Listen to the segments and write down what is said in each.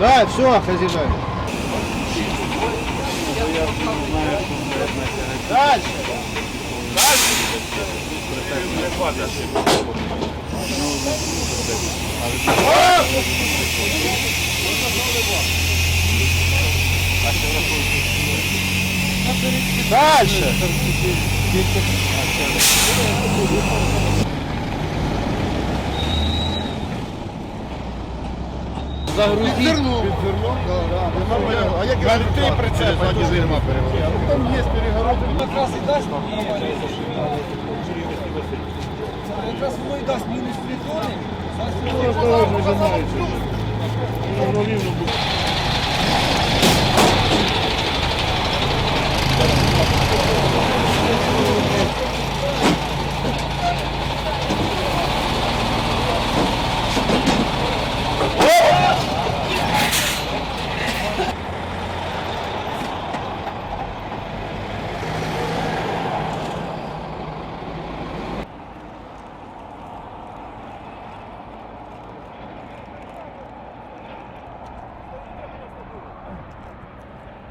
Давай, все, хозяин. Дальше. Дальше. Загрузіть. Під зерно. Під зерно? А як верти прицеп. Там є перегородки. Якраз і дасть і якраз воно і дасть мінус 3 тони. Зараз воно розповідно. Воно рівно буде.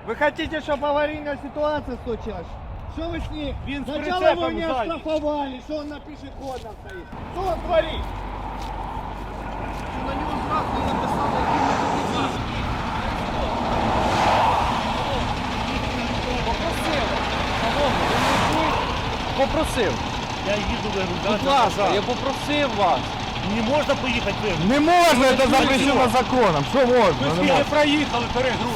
Вы хотите, чтобы аварийная ситуация случилась? Что вы с ним? Він з Сначала прицепом вы меня ззаді. оштрафовали, что он на пешеходном стоит. Что он творит? Что на него штраф не написали, Попросив. Я їду вигрузати. Будь ласка, я попросив вас. Не можна поїхати вигрузати. Не можно, это запрещено законом. Что можно? Ми скільки проїхали перегруз.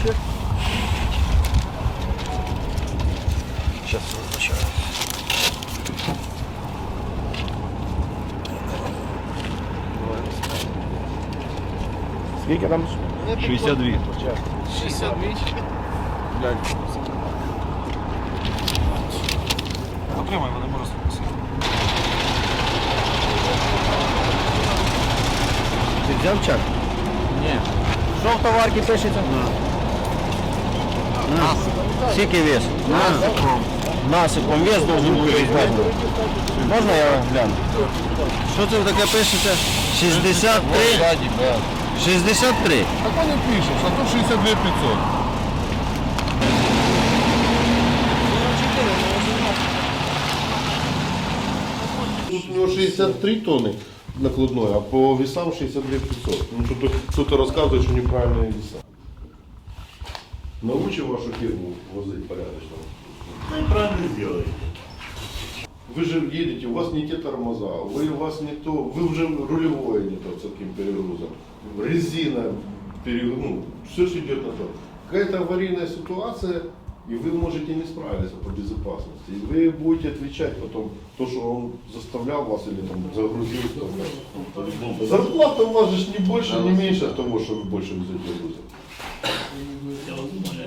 Сколько там? 62. 62. Отримай, вони можуть спросити. Ти взяв чак? Ні. Що в товарці пишеться? Скільки вес? Насипом вес должен бути відповідно. Можна я гляну? Що це таке пишеться? 63? 63. Так он и пишет, что тут 62 500. Тут у него 63 тонны накладной, а по весам 62 500. Ну, тут кто-то рассказывает, что неправильные веса. Научи вашу фирму возить порядочно. Ну і правильно зробили. Вы же едете, у вас не те тормоза, вы, у вас не то, вы уже рулевое не то с таким перегрузом. Резина, пере- ну, все же идет на то. Какая-то аварийная ситуация, и вы можете не справиться по безопасности. И вы будете отвечать потом то, что он заставлял вас или там загрузил. там. Зарплата у вас же не больше, не меньше того, что вы больше везете грузов. Я вас умоляю.